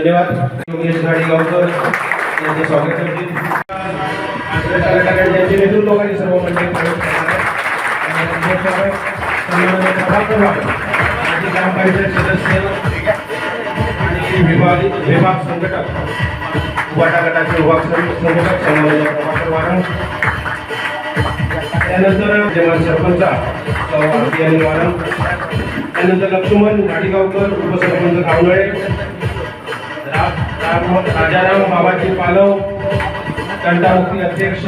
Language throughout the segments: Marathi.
धन्यवाद योगेश गाडीगावकर यांचे स्वागत करतील नेतृत्व आणि सर्व ग्रामपंचायत सदस्य आणि विभाग विभाग संघटक वाटा गटाचे विभाग संघटक सन्माननीय प्रभाकर त्यानंतर विद्यमान सरपंच सौ त्यानंतर लक्ष्मण गाडीगावकर उपसरपंच कावनळे राजाराम बाबाजी पालव तंटामुक्ती अध्यक्ष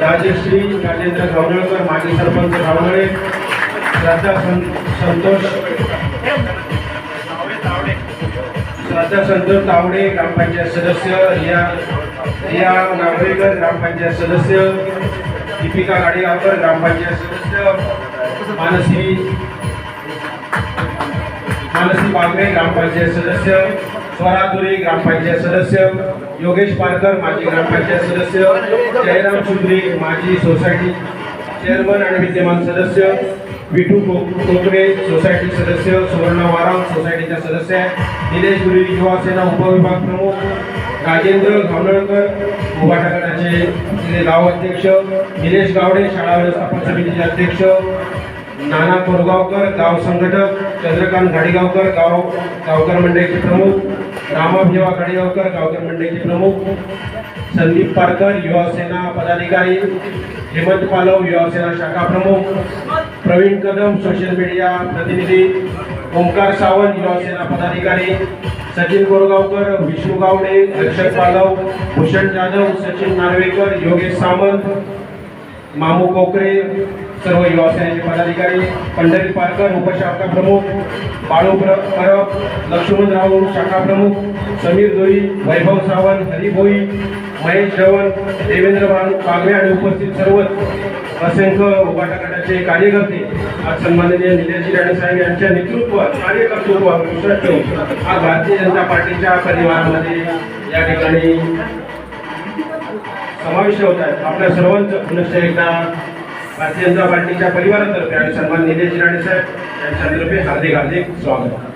राजश्री राजेंद्र गावणेकर माजी सरपंच गावनळे श्रद्धा संतोष श्रद्धा संतोष तावडे ग्रामपंचायत सदस्य रिया रिया नागवेकर ग्रामपंचायत सदस्य दीपिका गाडीगावकर ग्रामपंचायत सदस्य मानसी मानसी बागरे ग्रामपंचायत सदस्य स्वराधुरी ग्रामपंचायत सदस्य योगेश पारकर माजी ग्रामपंचायत सदस्य जयराम चुंद्री माजी सोसायटी चेअरमन आणि विद्यमान सदस्य विठू को- कोकरे सोसायटी सदस्य सुवर्ण वाराम सोसायटीच्या सदस्य निलेश गुरी युवासेना उपविभाग प्रमुख राजेंद्र घावनळकर उभाटा गटाचे तिथे गाव अध्यक्ष निलेश गावडे शाळा व्यवस्थापन समितीचे अध्यक्ष नाना कोरगावकर गाव संघटक चंद्रकांत घाडीगावकर गाव गावकर मंडळीचे प्रमुख रामाभिवा घाडीगावकर गावकर मंडळीचे प्रमुख संदीप पारकर युवा सेना पदाधिकारी हेमंत पालव युवा सेना शाखा प्रमुख प्रवीण कदम सोशल मीडिया प्रतिनिधी ओंकार सावंत युवा सेना पदाधिकारी सचिन कोरगावकर विष्णू गावडे रक्षक पालव भूषण जाधव सचिन नार्वेकर योगेश सामंत मामू कोकरे सर्व युवा सेनेचे पदाधिकारी पंढरी पारकर उपशाखा प्रमुख बाळू परब लक्ष्मण राऊ शाखा प्रमुख समीर दोई वैभव सावंत हरिभोई महेश जवन देवेंद्र बागवे आणि उपस्थित सर्वच असंख्य उभाटा गटाचे कार्यकर्ते आज सन्माननीय निलेश राणे साहेब यांच्या नेतृत्वात कार्यकर्तृत्वात विश्वास ठेवून आज भारतीय जनता पार्टीच्या परिवारामध्ये या ठिकाणी समाविष्ट होत आहेत. आपल्या सर्वांचं पुनश्च एकदा भारतीय जनता पार्टीच्या परिवारातर्फे आणि सन्मान निलेश राणे साहेब यांच्यातर्फे हार्दिक हार्दिक स्वागत.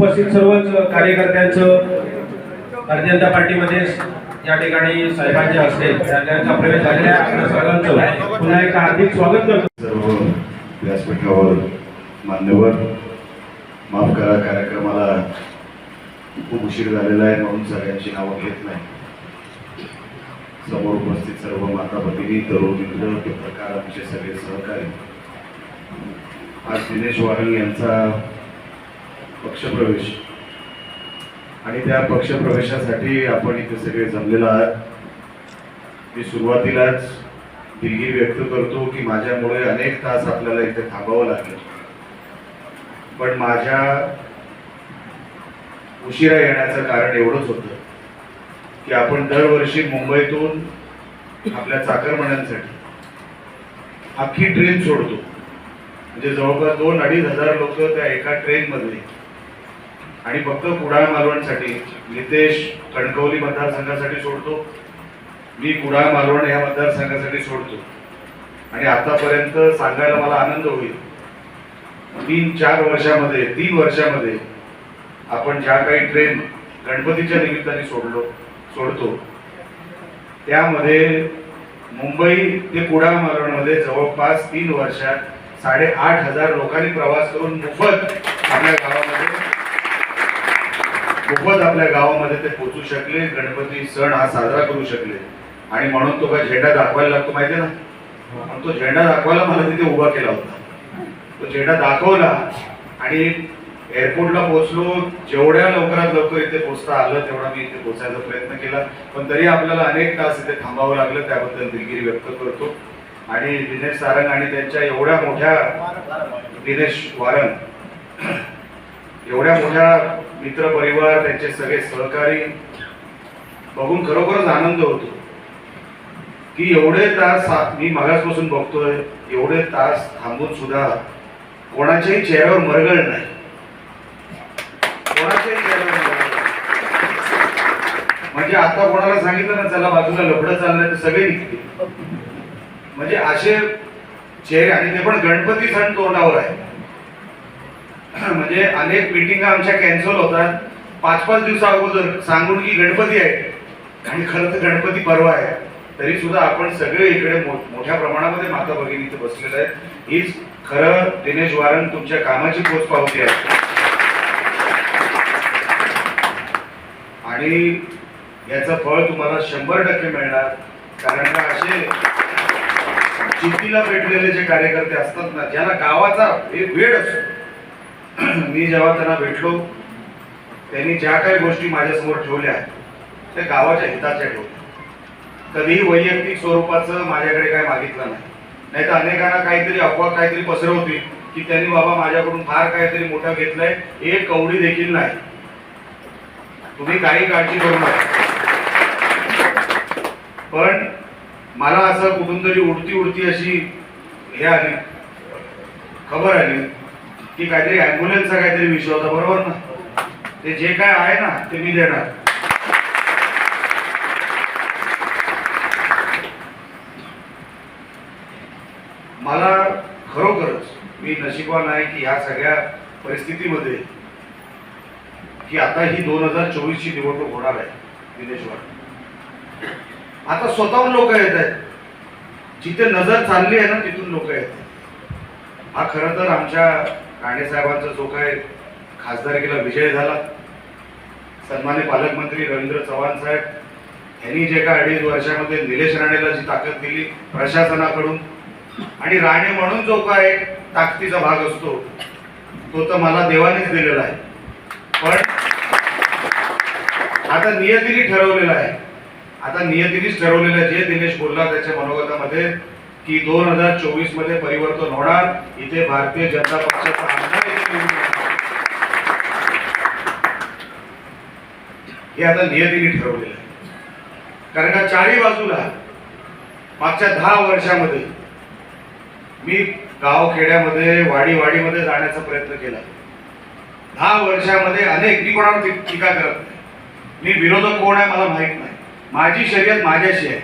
उपस्थित सर्वच कार्यकर्त्यांचं भारतीय जनता पार्टीमध्ये या ठिकाणी साहेबांचे हस्ते त्यांचा प्रवेश झालेला आहे. आपल्या सर्वांचं पुन्हा एकदा हार्दिक स्वागत करतो. सर्व व्यासपीठावर मान्यवर माफ करा कार्यक्रमाला खूप उशीर झालेला आहे म्हणून सगळ्यांची नावं घेत नाही. समोर उपस्थित सर्व माता भगिनी तरुण मित्र पत्रकार आमचे सगळे सहकारी. आज दिनेश वारंग यांचा पक्षप्रवेश. आणि त्या पक्षप्रवेशासाठी आपण इथे सगळे जमलेलो आहात. मी सुरुवातीलाच दिलगिरी व्यक्त करतो की माझ्यामुळे अनेक तास आपल्याला इथे थांबावं लागेल. पण माझ्या उशिरा येण्याचं कारण एवढंच होतं की आपण दरवर्षी मुंबईतून आपल्या चाकरमान्यांसाठी अख्खी ट्रेन सोडतो. म्हणजे जवळपास दोन अडीच हजार लोक त्या एका ट्रेनमध्ये आणि फक्त कुडाळ मालवणसाठी नितेश कणकवली मतदारसंघासाठी सोडतो. मी कुडाळ मालवण या मतदारसंघासाठी सोडतो. आणि आतापर्यंत सांगायला मला आनंद होईल. तीन चार वर्षामध्ये तीन वर्षामध्ये आपण ज्या काही ट्रेन गणपतीच्या निमित्ताने सोडलो सोडतो त्यामध्ये मुंबई ते कुडाळ मालवणमध्ये जवळपास तीन वर्षात साडेआठ हजार लोकांनी प्रवास करून मोफत आपल्या गावात खूपच आपल्या गावामध्ये ते पोचू शकले गणपती सण हा साजरा करू शकले. आणि म्हणून तो काय झेंडा दाखवायला लागतो माहितीये ना? आणि तो झेंडा दाखवायला मला तिथे उभा केला होता. तो झेंडा दाखवला आणि एअरपोर्टला पोहोचलो. जेवढ्या लवकरात लवकर इथे पोहोचता आलं तेवढा मी इथे पोहोचायचा प्रयत्न केला. पण तरी आपल्याला अनेक तास इथे थांबावं लागलं त्याबद्दल दिलगिरी व्यक्त करतो. आणि दिनेश सारंग आणि त्यांच्या एवढ्या मोठ्या दिनेश वारंग एवढ्या मोठ्या मित्रपरिवार त्यांचे सगळे सहकारी बघून खरोखरच आनंद होतो. की एवढे तास मी मगासपासून बघतोय एवढे तास थांबून सुद्धा कोणाच्याही चेहऱ्यावर मरगळ नाही. कोणाच्याही चेहऱ्यावर म्हणजे आता कोणाला सांगितलं ना चला बाजूला लफडं चाललंय तर सगळे निघते म्हणजे असे चेहरे आणि ते पण गणपती सण तोंडावर आहे. म्हणजे अनेक मिटिंग आमच्या कॅन्सल होतात. पाच पाच दिवसा अगोदर सांगून की गणपती आहे. आणि खरं तर गणपती परवा आहे. तरी सुद्धा आपण सगळे इकडे मोठ्या प्रमाणामध्ये माता भगिनी इथे बसलेले आहेत. हीच खरं दिनेश वारन तुमच्या कामाची पोच पावती आहे. आणि याचं फळ तुम्हाला शंभर टक्के मिळणार. कारण का असे चिठ्ठीला भेटलेले जे कार्यकर्ते असतात ना ज्याला गावाचा एक वेळ असतो. मी जेव्हा त्यांना भेटलो त्यांनी ज्या काही गोष्टी माझ्यासमोर ठेवल्या त्या गावाच्या हिताच्या ठेवल्या. कधीही वैयक्तिक स्वरूपाचं माझ्याकडे काय मागितलं नाही. नाही तर अनेकांना काहीतरी अफवा काहीतरी पसरवतील की त्यांनी बाबा माझ्याकडून फार काहीतरी मोठं घेतलंय एक कवडी देखील नाही. तुम्ही काही काळजी करू नका. पण मला असं कुठून तरी उडती उडती अशी हे आली खबर आली. की काहीतरी अँब्युलन्सचा काहीतरी विषय होता बरोबर ना? ते जे काय आहे ना ते मी देणार. मला खरोखरच मी नशिबान आहे की ह्या सगळ्या परिस्थितीमध्ये की आता ही दोन हजार चोवीसची निवडणूक होणार आहे दिनेशवर आता स्वतःहून लोक येत आहेत. जिथे नजर चालली आहे ना तिथून लोक येत आहेत. हा खरं तर आमच्या राणे साहेबांचा जो काय खासदारकीला विजय झाला सन्मान्य पालकमंत्री रवींद्र चव्हाण साहेब यांनी जे काय अडीच वर्षामध्ये निलेश राणेला जी ताकद दिली प्रशासनाकडून आणि राणे म्हणून जो काय ताकदीचा भाग असतो तो तर मला देवानेच दिलेला आहे. पण आता नियतीने ठरवलेला आहे. आता नियतीनेच ठरवलेलं आहे जे दिनेश बोलला त्याच्या मनोगतामध्ये की दोन हजार चोवीसमध्ये परिवर्तन होणार. इथे भारतीय जनता पक्षाचा हे आता नियतीने ठरवलेलं आहे. कारण का चारही बाजूला मागच्या दहा वर्षामध्ये मी गाव खेड्यामध्ये वाडी वाडीमध्ये जाण्याचा प्रयत्न केला. दहा वर्षामध्ये अनेक मी कोणावर टीका करत नाही. मी विरोधक कोण आहे मला माहीत नाही. माझी शर्यत माझ्याशी आहे.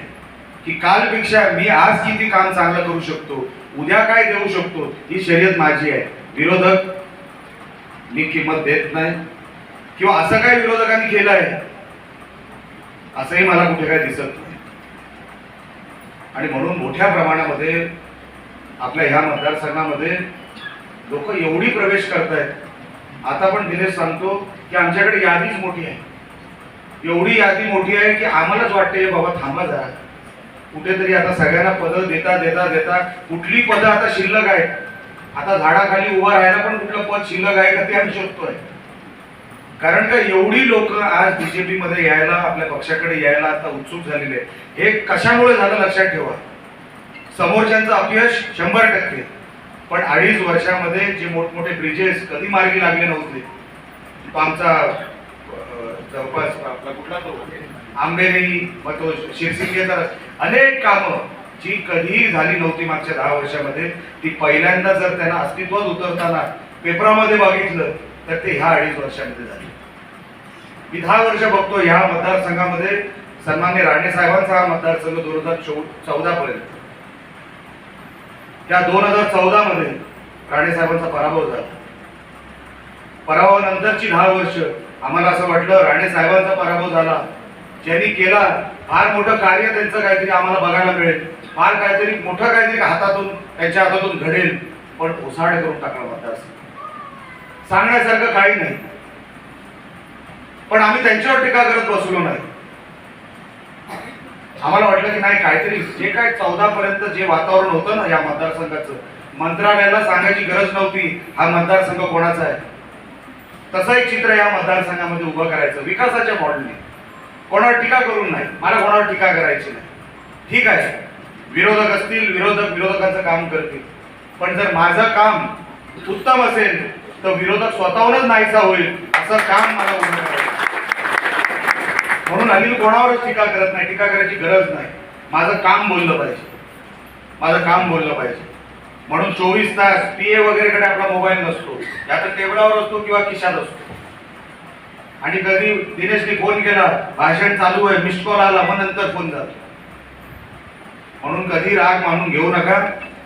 की कालपेक्षा मी आज किती काम चांगलं करू शकतो उद्या काय देऊ शकतो ही शर्यत माझी आहे. विरोधक मी किंमत देत नाही. किंवा असं काय विरोधकांनी केलं आहे असंही मला कुठे काय दिसत नाही. आणि म्हणून मोठ्या प्रमाणामध्ये आपल्या ह्या मतदारसंघामध्ये लोक एवढी प्रवेश करतायत. आता पण दिनेश सांगतो की आमच्याकडे यादीच मोठी आहे. एवढी यादी मोठी आहे की आम्हालाच वाटते बाबा थांबा जरा. कुठेतरी आता सगळ्यांना पदं देता देता देता कुठली पदं आता शिल्लक आहेत? आता झाडाखाली उभा राहायला पण कुठलं पद शिल्लक आहे का ते आम्ही शोधतोय. कारण का एवढी लोक आज बीजेपी मध्ये यायला आपल्या पक्षाकडे यायला आता उत्सुक झालेले हे कशामुळे झालं लक्षात ठेवा. समोरच्यांचं अपयश शंभर टक्के. पण अडीच वर्षामध्ये जे मोठमोठे ब्रिजेस कधी मार्गी लागले नव्हते. आमचा जवळपास आपला कुठला तो? आंबेरी मग तो शिरसिंगेचा अनेक कामं जी कधीही झाली नव्हती मागच्या दहा वर्षामध्ये ती पहिल्यांदा जर त्यांना अस्तित्वात उतरताना पेपरामध्ये बघितलं तर ते ह्या अडीच वर्षामध्ये झाले. मी दहा वर्ष बघतो ह्या मतदारसंघामध्ये सन्मान्य राणे साहेबांचा हा मतदारसंघ दोन हजार चौदा पर्यंत त्या दोन हजार चौदा मध्ये राणे साहेबांचा पराभव झाला. पराभवानंतरची दहा वर्ष आम्हाला असं वाटलं राणे साहेबांचा पराभव झाला. ज्यांनी केला फार मोठं कार्य त्यांचं काहीतरी आम्हाला बघायला मिळेल. फार काहीतरी मोठं काहीतरी हातातून त्यांच्या हातातून घडेल. पण ओसाड करून टाकला मतदारसंघ सांगण्यासारखं काही नाही. पण आम्ही त्यांच्यावर टीका करत बसलो नाही. आम्हाला वाटलं की नाही काहीतरी जे काय चौदा पर्यंत जे वातावरण होतं ना या मतदारसंघाचं मंत्रालयाला सांगायची गरज नव्हती हा मतदारसंघ कोणाचा आहे? तसं एक चित्र या मतदारसंघामध्ये उभं करायचं. विकासाच्या मॉडेलने कोणावर टीका करून नाही मला कोणावर टीका करायची नाही. ठीक आहे. विरोधक असतील विरोधक विरोधकांचं काम करतील. पण जर माझं काम उत्तम असेल तर विरोधक स्वतःहूनच नाहीसा होईल असं काम मला उभं करायचं म्हणून अनिल कोणावरच टीका करत नाही. टीका करायची गरज नाही. माझं काम बोललं पाहिजे. माझं काम बोललं पाहिजे. म्हणून चोवीस तास पीए वगैरेकडे आपला मोबाईल नसतो. या तर टेबलावर असतो किंवा खिशात असतो. आणि कधी दिनेशने फोन केला भाषण चालू आहे मिस कॉल आला मग नंतर फोन जातो म्हणून कधी राग मानून घेऊ नका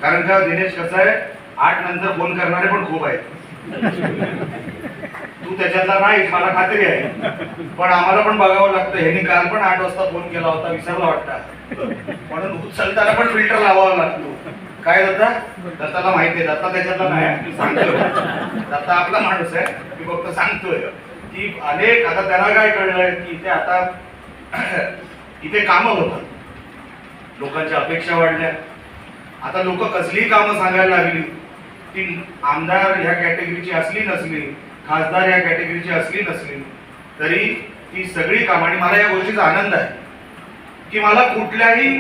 कारण का दिनेश कसं आहे आठ नंतर फोन करणारे पण खूप आहेत. तू त्याच्यातला नाही मला खात्री आहे. पण आम्हाला पण बघावं लागतं. ह्यांनी काल पण आठ वाजता फोन केला होता विसरला वाटतं. म्हणून उचलताना पण फिल्टर लावावा लागतो. काय दत्ता? दत्ताला माहिती आहे दत्ता त्याच्यातला नाही सांगतोय. दत्ता आपला माणूस आहे मी फक्त सांगतोय. की अनेक आता त्याला काय कळलंय की इथे आता इथे कामं होतात. लोकांच्या अपेक्षा वाढल्या. आता लोक कसलीही कामं सांगायला लागली ती आमदार ह्या कॅटेगरीची असली नसली खासदार या कॅटेगरीची असली नसली तरी ती सगळी कामं आणि मला या गोष्टीचा आनंद आहे की मला कुठल्याही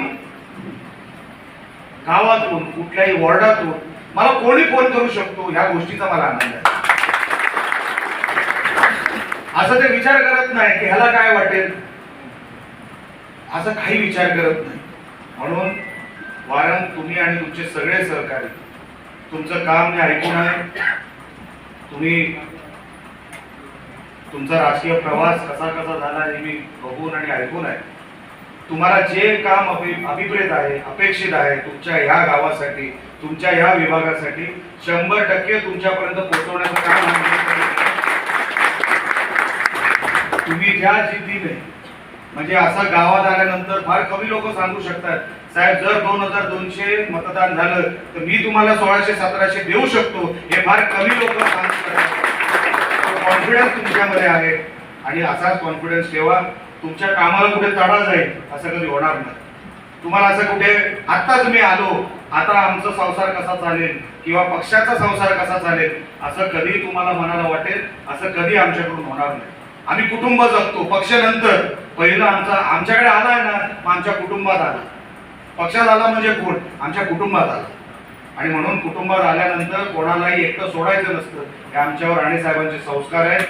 गावातून कुठल्याही वॉर्डातून मला कोणी फोन करू शकतो? ह्या गोष्टीचा मला आनंद आहे. असं ते विचार करत नाही की ह्याला काय वाटेल. असं काही विचार करत नाही. म्हणून वारं तुम्ही आणि तुमचे सगळे सहकारी तुमचं काम मी ऐकून आहे. तुम्ही तुमचा राजकीय प्रवास कसा कसा झाला हे मी बघून आणि ऐकून आहे. तुम्हाला जे काम अभिप्रेत आहे अपेक्षित आहे तुमच्या ह्या गावासाठी तुमच्या ह्या विभागासाठी शंभर टक्के तुमच्यापर्यंत पोहोचवण्याचं काम तुम्ही ज्या जिद्दीने म्हणजे असं गावात आल्यानंतर फार कमी लोक सांगू शकतात साहेब जर दोन हजार दोनशे मतदान झालं तर मी तुम्हाला सोळाशे सतराशे देऊ शकतो. हे फार कमी लोक सांगू शकतात. कॉन्फिडन्स तुमच्यामध्ये आहे. आणि असाच कॉन्फिडन्स ठेवा. तुमच्या कामाला कुठे तडा जाईल असं कधी होणार नाही. तुम्हाला असं कुठे आत्ताच मी आलो आता आमचा संसार कसा चालेल किंवा पक्षाचा संसार कसा चालेल असं कधी तुम्हाला मनाला वाटेल असं कधी आमच्याकडून होणार नाही. आम्ही कुटुंब जगतो पक्ष नंतर. पहिलं आमचा आमच्याकडे आलाय ना मग आमच्या कुटुंबात आला. पक्षात आला म्हणजे कोण? आमच्या कुटुंबात आला. आणि म्हणून कुटुंबात आल्यानंतर कोणालाही एकटं सोडायचं नसतं. हे आमच्यावर राणे साहेबांचे संस्कार आहेत.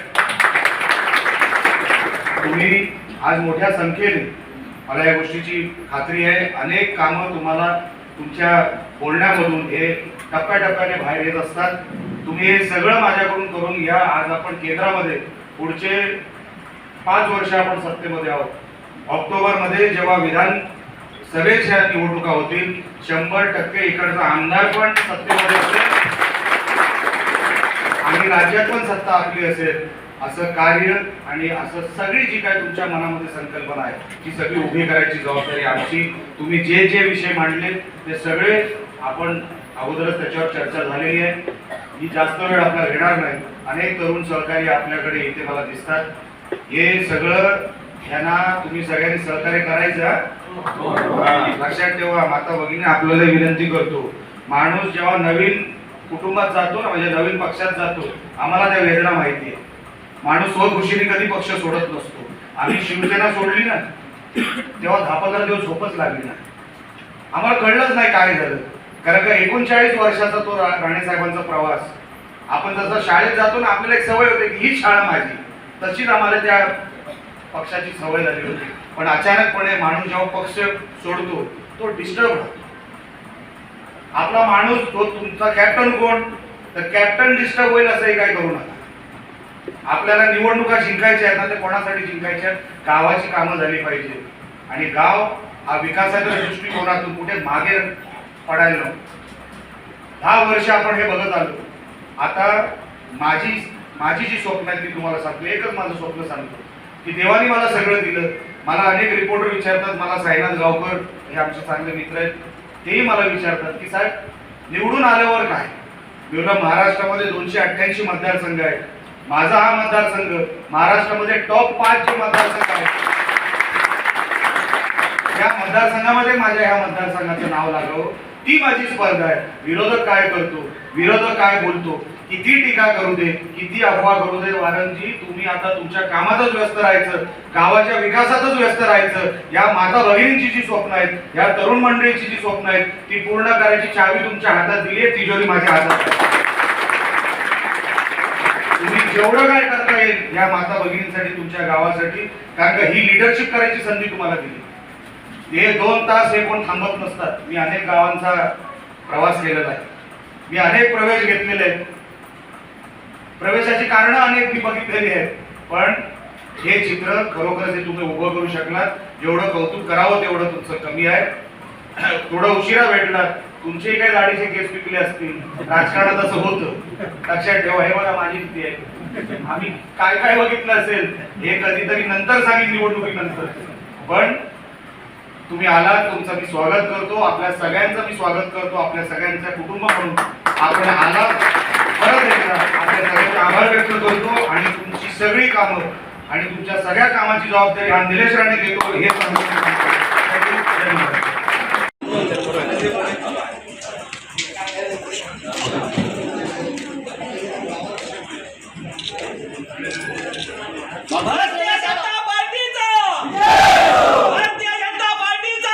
तुम्ही आज मोठ्या संख्येने मला या गोष्टीची खात्री आहे. अनेक कामं तुम्हाला तुमच्या बोलण्यामधून हे टप्प्याटप्प्याने बाहेर येत असतात. तुम्ही हे सगळं माझ्याकडून करून घ्या. आज आपण केंद्रामध्ये पुढचे पाच वर्ष आपण सत्तेमध्ये आहोत. ऑक्टोबरमध्ये जेव्हा विधान सभेच्या निवडणुका होतील शंभर टक्के इकडचा आमदार पण सत्तेमध्ये असेल. आणि राज्यात पण सत्ता आपली असेल. असं कार्य आणि असं सगळी जी काय तुमच्या मनामध्ये संकल्पना आहे ती सगळी उभी करायची जबाबदारी आमची. तुम्ही जे जे विषय मांडले ते सगळे आपण अगोदरच त्याच्यावर चर्चा झालेली आहे. ही जास्त वेळ आपला घेणार नाही. अनेक तरुण सहकारी आपल्याकडे इथे मला दिसतात. हे सगळं यांना तुम्ही सगळ्यांनी सहकार्य करायचं लक्षात ठेवा. माता भगिनी आपल्याला विनंती करतो. माणूस जेव्हा नवीन कुटुंबात जातो ना म्हणजे नवीन पक्षात जातो आम्हाला त्या वेदना माहिती आहे. माणूस स्वखुशीने कधी पक्ष सोडत नसतो. आम्ही शिवसेना सोडली ना तेव्हा दहा पंधरा दिवस झोपच लागली ना. आम्हाला कळलंच नाही काय झालं. कारण का एकोणचाळीस वर्षाचा तो रा- राणे साहेबांचा प्रवास. आपण जसं शाळेत जातो ना आपल्याला एक सवय होते की ही शाळा माझी. तशीच आम्हाला त्या पक्षाची सवय झाली होती. पण अचानकपणे माणूस जेव्हा पक्ष सोडतो तो डिस्टर्ब होतो. आपला माणूस तो तुमचा कॅप्टन कोण? तर कॅप्टन डिस्टर्ब होईल असंही काय करू नका. आपल्याला निवडणुका जिंकायच्या आहेत ना ते कोणासाठी जिंकायच्या गावाची कामं झाली पाहिजे. आणि गाव हा विकासाच्या दृष्टिकोनातून कुठे मागे पडायला नको. दहा वर्ष आपण हे बघत आलो. आता माझी माझी जी स्वप्न आहेत मी तुम्हाला सांगतो. एकच माझं स्वप्न सांगतो. की देवाने मला सगळं दिलं. मला अनेक रिपोर्टर विचारतात मला साईनाथ गावकर हे आमचे चांगले मित्र आहेत. तेही मला विचारतात की साहेब निवडून आल्यावर काय? मी महाराष्ट्रामध्ये दोनशे अठ्ठ्याऐंशी मतदारसंघ आहेत. माझा हा मतदारसंघ महाराष्ट्रामध्ये टॉप पाच जे मतदारसंघ आहे त्या मतदारसंघामध्ये माझ्या ह्या मतदारसंघाचं नाव लागावं. ती माझी स्पर्धा आहे. विरोधक काय करतो? विरोधक काय बोलतो? किती टीका करू दे? किती अफवा करू दे? वारणजी तुम्ही आता तुमच्या कामातच व्यस्त राहायचं गावाच्या विकासातच व्यस्त राहायचं. या माता भगिनींची जी स्वप्न आहेत या तरुण मंडळीची जी स्वप्न आहेत ती पूर्ण करायची चावी तुमच्या हातात दिली आहे तिजोरी माझ्या हातात आहे. जेवढं काय करता येईल या माता भगिनींसाठी तुमच्या गावासाठी? कारण का ही लिडरशिप करायची संधी तुम्हाला दिली. हे दोन तास हे कोण थांबत नसतात. मी अनेक गावांचा प्रवास केलेला आहे. मी अनेक प्रवेश घेतलेले आहेत. प्रवेशाची कारण अनेक मी बघितलेली आहेत. पण हे चित्र खरोखरच हे तुम्ही उभं करू शकलात. जेवढं कौतुक करावं तेवढं तुमचं कमी आहे. थोडं उशिरा भेटलात तुमचेही काही गाडीचे केस पिकले असतील. राजकारणात असं होतं. लक्षात ठेवा हे मला माझी भीती आहे. आम्ही काय काय बघितलं असेल हे कधीतरी नंतर सांगेन निवडणुकीनंतर. पण तुम्ही आलात तुमचं मी स्वागत करतो आपल्या सगळ्यांचं मी स्वागत करतो आपल्या सगळ्यांच्या कुटुंब म्हणून आपण आलात परत एकदा आपल्या सगळ्यांचे आभार व्यक्त करतो आणि तुमची सगळी कामं आणि तुमच्या सगळ्या कामाची जबाबदारी हा निलेश राणे घेतो हे सांगतो धन्यवाद भारतीय जनता पार्टीचा भारतीय जनता पार्टीचा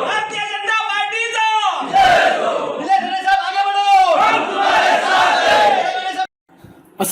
भारतीय जनता पार्टीचा असे